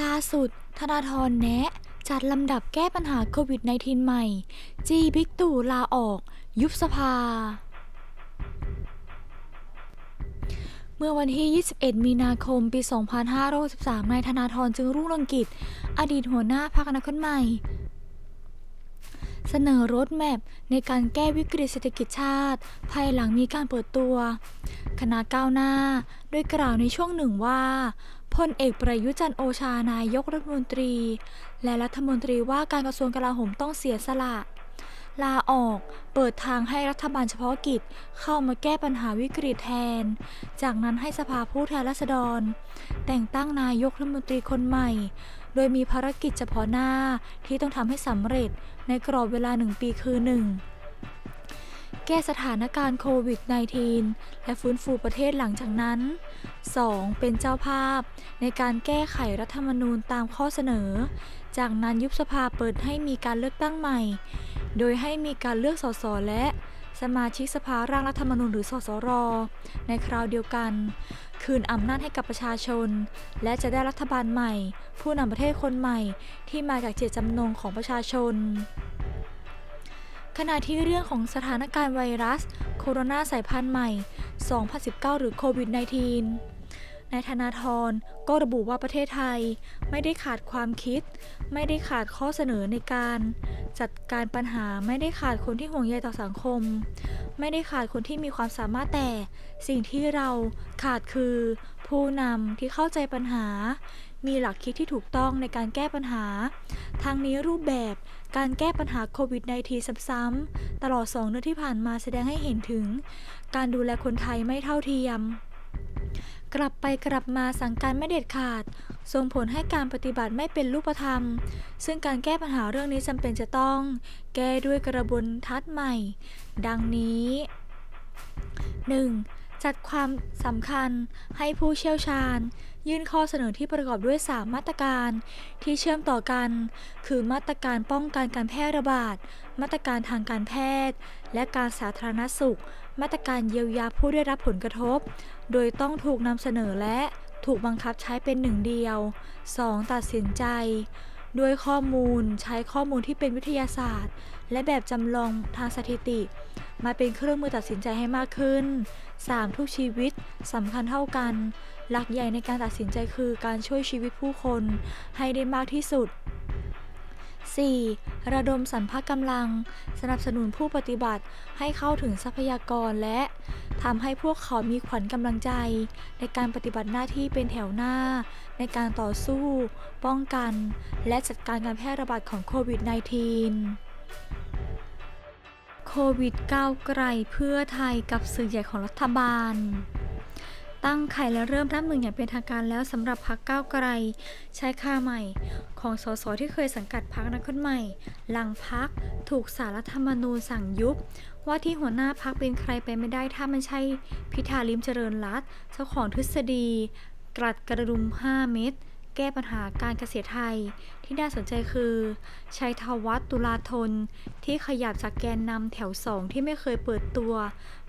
ล่าสุด ธนาธรแนะ จัดลำดับแก้ปัญหาโควิด -19 ใหม่ จีบิ๊กตู่ลาออก ยุบสภา เมื่อวันที่ 21 มีนาคม ปี 2563นายธนาธรจึงรุ่งเรืองกิจ อดีตหัวหน้าพรรคอนาคตใหม่ เสนอรถแมพในการแก้วิกฤตเศรษฐกิจชาติ ภายหลังมีการเปิดตัว คณะก้าวหน้าโดยกล่าวในช่วงหนึ่งว่าพลเอกประยุจันโอชานายกรัฐมนตรี และรัฐมนตรีว่าการกระทรวงกลาโหมต้องเสียสละ ลาออกเปิดทางให้รัฐบาลเฉพาะกิจเข้ามาแก้ปัญหาวิกฤตแทน จากนั้นให้สภาผู้แทนราษฎร แต่งตั้งนายกรัฐมนตรีคนใหม่ โดยมีภารกิจเฉพาะหน้าที่ต้องทำให้สำเร็จในกรอบเวลาหนึ่งปีคือ 1. แก้สถานการณ์โควิด -19 และฟื้นฟูประเทศหลังจากนั้น 2. เป็นเจ้าภาพ ในการแก้ไขรัฐธรรมนูญตามข้อเสนอ จากนั้นยุบสภาเปิดให้มีการเลือกตั้งใหม่ โดยให้มีการเลือกสสและ สมาชิกสภาร่างรัฐธรรมนูญหรือสสร ในคราวเดียวกัน คืนอำนาจให้กับประชาชน และจะได้รัฐบาลใหม่ ผู้นำประเทศคนใหม่ที่มาจากเจตจำนงของประชาชน ขณะที่เรื่องของสถานการณ์ไวรัส โคโรนาสายพันธุ์ใหม่ 2019 หรือโควิด -19 นายธนาธรก็ระบุว่าประเทศไทยไม่ได้ขาดความคิด ไม่ได้ขาดข้อเสนอในการจัดการปัญหาไม่ได้ขาดคนที่ห่วงใยต่อสังคม ไม่ได้ขาดคนที่มีความสามารถแต่สิ่งที่เราขาดคือ ผู้นำที่เข้าใจปัญหา มีหลักคิดที่ถูกต้องในการแก้ปัญหา ทั้งนี้รูปแบบการแก้ปัญหาโควิด -19 ซ้ำๆตลอด2เดือนที่ผ่านมาแสดงให้เห็นถึง การดูแลคนไทยไม่เท่าเทียม กลับไปกลับมาสั่งการไม่เด็ดขาด ส่งผลให้การปฏิบัติไม่เป็นรูปธรรม ซึ่งการแก้ปัญหาเรื่องนี้จำเป็นจะต้อง แก้ด้วยกระบวนทัศน์ใหม่ ดังนี้ 1. จัดความสำคัญให้ผู้เชี่ยวชาญ ยื่นข้อเสนอที่ประกอบด้วย 3 มาตรการที่เชื่อมต่อกัน คือมาตรการป้องกันการแพร่ระบาด มาตรการทางการแพทย์ และการสาธารณสุข มาตรการเยียวยาผู้ได้รับผลกระทบ โดยต้องถูกนำเสนอและถูกบังคับใช้เป็นหนึ่งเดียว 2. ตัดสินใจ ด้วยข้อมูลใช้ข้อมูลที่เป็นวิทยาศาสตร์ และแบบจำลองทางสถิติ มาเป็นเครื่องมือตัดสินใจให้มากขึ้น 3. ทุกชีวิตสำคัญเท่ากัน หลักใหญ่ในการตัดสินใจคือการช่วยชีวิตผู้คนให้ได้มากที่สุด 4. ระดมสรรพกำลัง สนับสนุนผู้ปฏิบัติให้เข้าถึงทรัพยากรและทำให้พวกเขามีขวัญกำลังใจ ในการปฏิบัติหน้าที่เป็นแถวหน้า ในการต่อสู้ ป้องกัน และจัดการการแพร่ระบาดของโควิด -19 ควิดก้าวไกลเพื่อไทยกับสื่อใหญ่ของรัฐบาล ตั้งไข่และเริ่มนับหนึ่งอย่างเป็นทางการแล้วสำหรับพักก้าวไกล ใช้ค่าใหม่ ของสสที่เคยสังกัดพักนักคนใหม่ หลังพักถูกสารรัฐธรรมนูญสั่งยุบ ว่าที่หัวหน้าพักเป็นใครไปไม่ได้ถ้าไม่ใช่พิธาลิมเจริญรัตเจ้าของทฤษฎี กลัดกระดุม 5 เม็ด แก้ปัญหาการเกษตรไทยที่น่าสนใจคือ ชัยธวัฒน์ตุลาธน ที่ขยับจากแกนนำแถวสองที่ไม่เคยเปิดตัว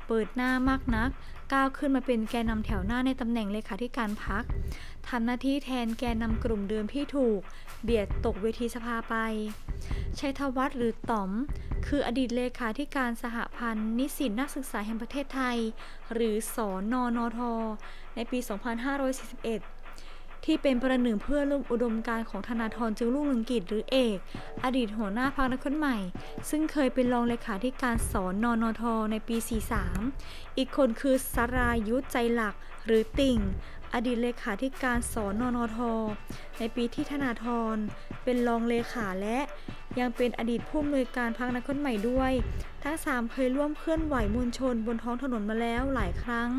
เปิดหน้ามากนัก ก้าวขึ้นมาเป็นแกนนำแถวหน้าในตำแหน่งเลขาธิการพักทำหน้าที่แทนแกนนำกลุ่มเดิมที่ถูก เบียดตกเวทีสภาไป ชัยธวัฒน์หรือต๋อม คืออดีตเลขาธิการสหพันธ์ นิสิตนักศึกษาแห่งประเทศไทย หรือสอนอนอทในปี 2541 ที่เป็นประหนึ่งเพื่อร่วมอุดมการณ์ของธนาธรจึงรุ่งเรืองกิจหรือเอก อดีตหัวหน้าพรรคนักคนใหม่ ซึ่งเคยเป็นรองเลขาธิการสอนอนอทในปี 43 อีกคนคือสรายุทธใจหลักหรือติ่ง อดีตเลขาธิการสอนอนอทในปีที่ธนาธรเป็นรองเลขาและยังเป็นอดีตผู้อำนวยการพรรคนักคนใหม่ด้วย ทั้งสามเคยร่วมเคลื่อนไหวมวลชนบนท้องถนนมาแล้วหลายครั้ง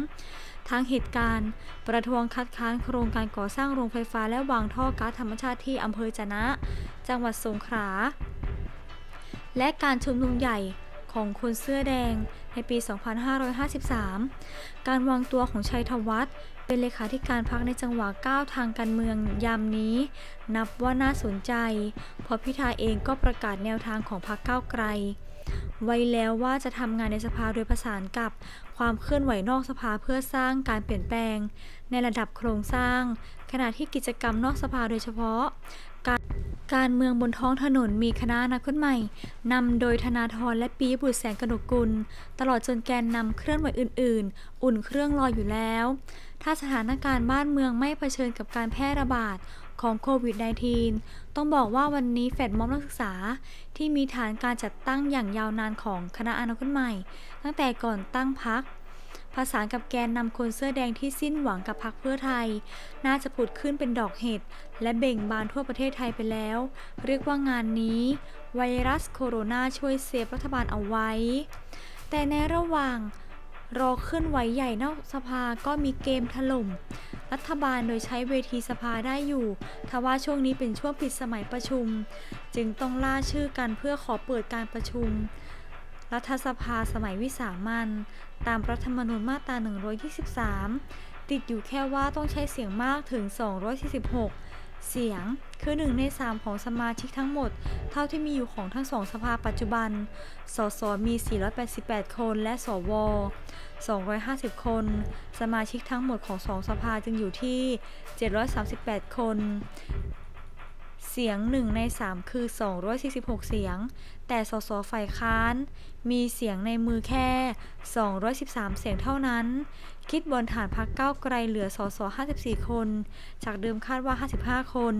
ทั้งเหตุการณ์ ประท้วงคัดค้านโครงการก่อสร้างโรงไฟฟ้าและวางท่อก๊าซธรรมชาติที่อำเภอจะนะ จังหวัดสงขลา และการชุมนุมใหญ่ของคนเสื้อแดงในปี 2553 การวางตัวของชัยธวัฒน์เป็นเลขาธิการพรรคในจังหวะก้าวทางการเมืองยามนี้ นับว่าน่าสนใจ เพราะพิธาเองก็ประกาศแนวทางของพรรคก้าวไกล ไว้แล้วว่าจะทำงานในสภาโดยประสานกับความเคลื่อนไหวนอกสภาเพื่อสร้างการเปลี่ยนแปลง ในระดับโครงสร้าง ขณะที่กิจกรรมนอกสภาโดยเฉพาะ การการเมืองบนท้องถนนมีคณะอนาคตใหม่นำโดยธนาธรและปียบุตรแสงกนกกุล ตลอดจนแกนนำเคลื่อนไหวอื่น ๆ อุ่นเครื่องรออยู่แล้ว ถ้าสถานการณ์บ้านเมืองไม่เผชิญกับการแพร่ระบาด ของโควิด -19 ต้องบอกว่าวันนี้แฟดมอบนักศึกษา ที่มีฐานการจัดตั้งอย่างยาวนานของคณะอนาคตใหม่ ตั้งแต่ก่อนตั้งพักผสานกับแกนนำคนเสื้อแดงที่สิ้นหวังกับพรรคเพื่อไทย น่าจะผุดขึ้นเป็นดอกเห็ด และเบ่งบานทั่วประเทศไทยไปแล้ว เรียกว่างานนี้ ไวรัสโคโรนาช่วยเซฟรัฐบาลเอาไว้ แต่ในระหว่างรอขึ้นไหวใหญ่นอกสภาก็มีเกมถล่ม รัฐบาลโดยใช้เวทีสภาได้อยู่ทว่าช่วงนี้เป็นช่วงปิดสมัยประชุม จึงต้องล่าชื่อกันเพื่อขอเปิดการประชุม รัฐสภาสมัยวิสามันตามรัฐธรรมนูญมาตรา 123 ติดอยู่แค่ว่าต้องใช้เสียงมากถึง 246 เสียงคือ1ใน3ของสมาชิกทั้งหมด เท่าที่มีอยู่ของทั้งสองสภาปัจจุบัน สสมี 488 คนและสว 250 คน สมาชิกทั้งหมดของสองสภาจึงอยู่ที่ 738 คน เสียง1ใน3คือ 246 เสียง แต่สสฝ่ายค้าน มีเสียงในมือแค่ 213 เสียงเท่านั้น คิดบนฐานพักเก้าไกลเหลือสส54 คน จากเดิมคาดว่า 55 คน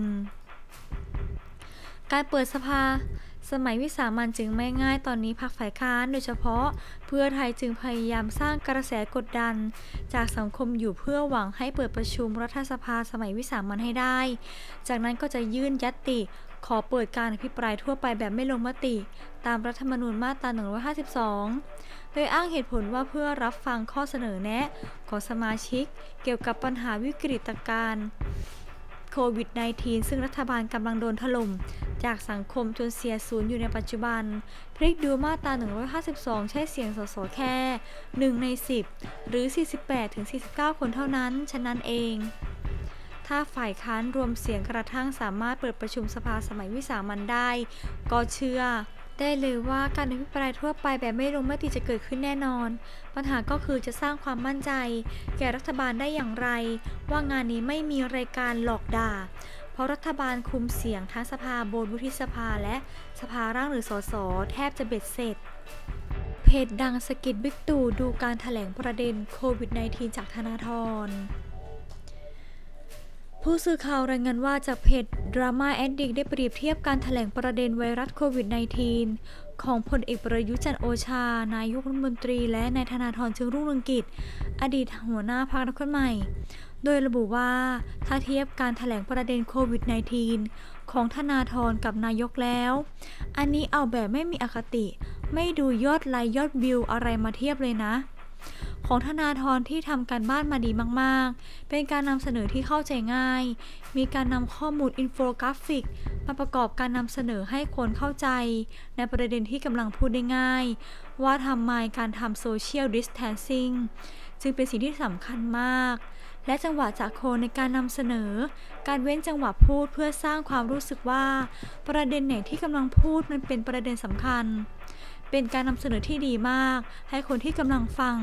การเปิดสภาสมัยวิสามันจึงไม่ง่ายตอนนี้พักฝ่ายค้านโดยเฉพาะ เพื่อไทยจึงพยายามสร้างกระแสกดดัน จากสังคมอยู่เพื่อหวังให้เปิดประชุมรัฐสภาสมัยวิสามันให้ได้ จากนั้นก็จะยื่นยัตติ ขอเปิดการอภิปรายทั่วไปแบบไม่ลงมติ ตามรัฐธรรมนูญมาตรา 152 โดยอ้างเหตุผลว่าเพื่อรับฟังข้อเสนอแนะของสมาชิก เกี่ยวกับปัญหาวิกฤตการณ์โควิด -19 ซึ่งรัฐบาลกำลังโดนถล่มจากสังคมจนเสียศูนย์อยู่ในปัจจุบัน พลิกดูมาตรา 152 ใช้เสียงสสแค่ 1 ใน 10 หรือ 48-49 คนเท่านั้น ฉะนั้นเอง ถ้าฝ่ายค้านรวมเสียงกระทั่งสามารถเปิดประชุมสภาสมัยวิสามันได้ ก็เชื่อ ได้เลยว่าการอภิปรายทั่วไปแบบไม่ลงมติจะเกิดขึ้นแน่นอน ปัญหาก็คือจะสร้างความมั่นใจ แก่รัฐบาลได้อย่างไร ว่างานนี้ไม่มีรายการหลอกด่า เพราะรัฐบาลคุมเสียงทั้งสภาบนวุฒิสภาและสภาร่างหรือสสแทบจะเบ็ดเสร็จเพจดังสกิดบิ๊กตู่ดูการถแถลงประเด็นโควิด -19 จากธนาธร ผู้สื่อข่าวรายงานว่าจากเพจ Drama Addict ได้เปรียบเทียบการถแถลงประเด็นไวรัสโควิด -19 ของพลเอกประยุจันโอชา นายกรัฐมนตรี และนายธนาธรจึงรุ่งเรืองกิจ อดีตหัวหน้าพรรคอนคใหม่ โดยระบุว่าถ้าเทียบการถแถลงประเด็นโควิด -19 ของธนาธรกับนายกแล้ว อันนี้เอาแบบไม่มีอคติ ไม่ดูยอดไลค์ยอดวิวอะไรมาเทียบเลยนะ ของธนาธรที่ทำการบ้านมาดีมากๆ เป็นการนำเสนอที่เข้าใจง่าย มีการนำข้อมูลอินโฟกราฟิก มาประกอบการนำเสนอให้คนเข้าใจ ในประเด็นที่กำลังพูดได้ง่าย ว่าทำไมการทำโซเชียลดิสแทนซิ่งจึงเป็นสิ่งที่สำคัญมาก และจังหวะจากโคนในการนำเสนอ การเว้นจังหวะพูดเพื่อสร้างความรู้สึกว่า ประเด็นไหนที่กำลังพูดมันเป็นประเด็นสำคัญ เป็นการนำเสนอที่ดีมาก ให้คนที่กำลังฟัง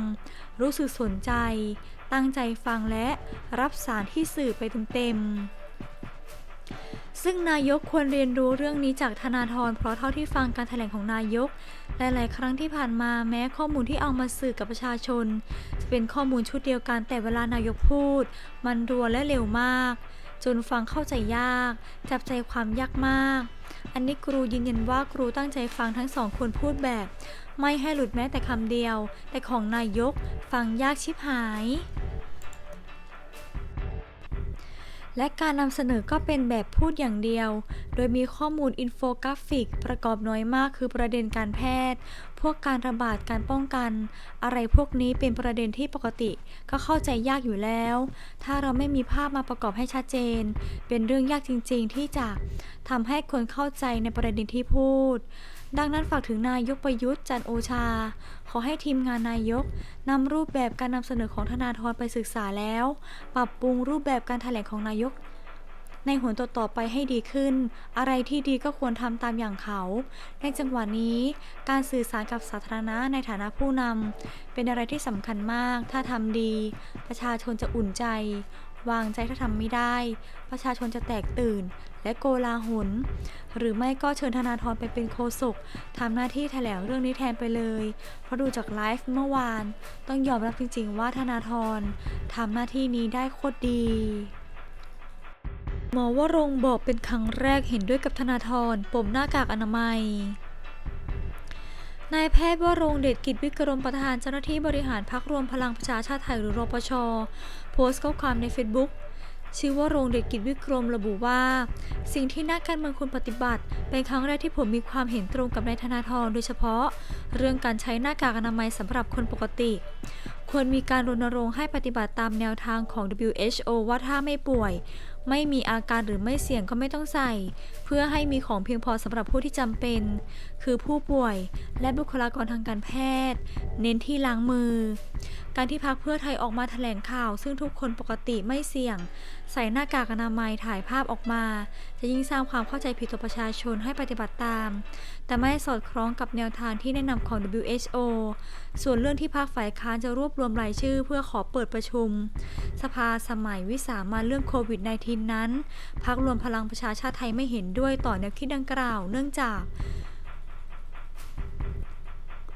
รู้สึกสนใจ ตั้งใจฟังและรับสารที่สื่อไปเต็มๆซึ่งนายกควรเรียนรู้เรื่องนี้จากธนาธรเพราะเท่าที่ฟังการแถลงของนายกหลายๆ ครั้งที่ผ่านมาแม้ข้อมูลที่เอามาสื่อกับประชาชน จะเป็นข้อมูลชุดเดียวกันแต่เวลานายกพูด มันรัวและเร็วมาก จนฟังเข้าใจยาก จับใจความยากมาก อันนี้ครูยืนยันว่าครูตั้งใจฟังทั้งสองคนพูดแบบ ไม่ให้หลุดแม้แต่คำเดียว แต่ของนายกฟังยากชิบหาย และการนำเสนอก็เป็นแบบพูดอย่างเดียว โดยมีข้อมูลอินโฟกราฟิก ประกอบน้อยมากคือประเด็นการแพทย์ พวกการระบาดการป้องกัน อะไรพวกนี้เป็นประเด็นที่ปกติ ก็เข้าใจยากอยู่แล้ว ถ้าเราไม่มีภาพมาประกอบให้ชัดเจน เป็นเรื่องยากจริงๆ ที่จะทำให้คนเข้าใจในประเด็นที่พูด ดังนั้นฝากถึงนายกประยุทธ์จันโอชา ขอให้ทีมงานนายกนำรูปแบบการนำเสนอของธนาธรไปศึกษาแล้ว ปรับปรุงรูปแบบการแถลงของนายก ในหนต่อๆไปให้ดีขึ้น อะไรที่ดีก็ควรทำตามอย่างเขา ในจังหวะนี้ การสื่อสารกับสาธารณะในฐานะผู้นำเป็นอะไรที่สำคัญมาก ถ้าทำดี ประชาชนจะอุ่นใจ วางใจถ้าทำไม่ได้ ประชาชนจะแตกตื่น และโกลาหล หรือไม่ก็เชิญธนาธรไปเป็นโฆษกทำหน้าที่แถลงเรื่องนี้แทนไปเลย เพราะดูจากไลฟ์เมื่อวาน ต้องยอมรับจริงๆว่าธนาธรทำหน้าที่นี้ได้โคตรดีหมอวรงบอกเป็นครั้งแรกเห็นด้วยกับธนาธรปมหน้ากากอนามัย นายแพทย์วรงเดชกิจวิกรมประธานเจ้าหน้าที่บริหารพักรวมพลังประชาชาติไทยหรือรปช โพสต์ข้อความใน Facebook ชื่อว่าโรงเด็กิจวิกรมระบุว่า สิ่งที่นักการเมืองควรปฏิบัติ เป็นครั้งแรกที่ผมมีความเห็นตรงกับนายธนาธรโดยเฉพาะ เรื่องการใช้หน้ากากอนามัยสำหรับคนปกติ ควรมีการรณรงค์ให้ปฏิบัติตามแนวทางของ WHO ว่าถ้าไม่ป่วย ไม่มีอาการหรือไม่เสี่ยงก็ไม่ต้องใส่เพื่อให้มีของเพียงพอสำหรับผู้ที่จำเป็น คือผู้ป่วยและบุคลากรทางการแพทย์ เน้นที่ล้างมือ การที่พักเพื่อไทยออกมาแถลงข่าว ซึ่งทุกคนปกติไม่เสี่ยง ใส่หน้ากากอนามัยถ่ายภาพออกมา จะยิ่งสร้างความเข้าใจผิดต่อประชาชนให้ปฏิบัติตาม แต่ไม่สอดคล้องกับแนวทางที่แนะนำของ WHO ส่วนเรื่องที่พรรคฝ่ายค้านจะรวบรวมรายชื่อ เพื่อขอเปิดประชุม สภาสมัยวิสามันเรื่องโควิด -19 นั้นพรรครวมพลังประชาชาติไทยไม่เห็นด้วย้วยต่อแนวคิดดังกล่าว เนื่องจาก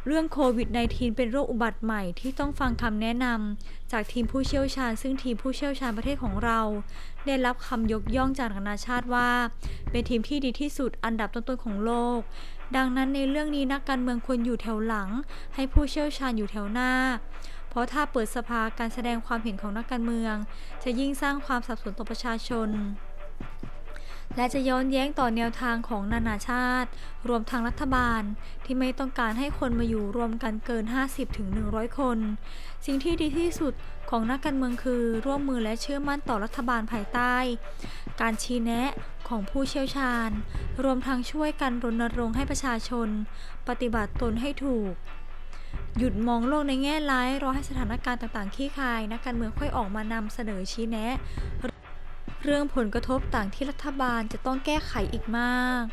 เรื่องโควิด -19 เป็นโรคอุบัติใหม่ที่ต้องฟังคำแนะนำจากทีมผู้เชี่ยวชาญ ซึ่งทีมผู้เชี่ยวชาญประเทศของเรา ได้รับคำยกย่องจากนานาชาติว่า เป็นทีมที่ดีที่สุดอันดับต้นๆของโลกดังนั้นในเรื่องนี้นักการเมืองควรอยู่แถวหลัง ให้ผู้เชี่ยวชาญอยู่แถวหน้า เพราะถ้าเปิดสภาการแสดงความเห็นของนักการเมือง จะยิ่งสร้างความสับสนต่อประชาชน และจะย้อนแย้งต่อแนวทางของนานาชาติ รวมทางรัฐบาลที่ไม่ต้องการให้คนมาอยู่รวมกันเกิน 50-100 คน สิ่งที่ดีที่สุดของนักการเมืองคือร่วมมือและเชื่อมั่นต่อรัฐบาลภายใต้ การชี้แนะของผู้เชี่ยวชาญ รวมทั้งช่วยกันรณรงค์ให้ประชาชน ปฏิบัติตนให้ถูก หยุดมองโลกในแง่ร้ายรอให้สถานการณ์ต่างๆคลี่คลายนักการเมืองค่อยออกมานำเสนอชี้แนะ เรื่องผลกระทบต่างที่รัฐบาลจะต้องแก้ไขอีกมาก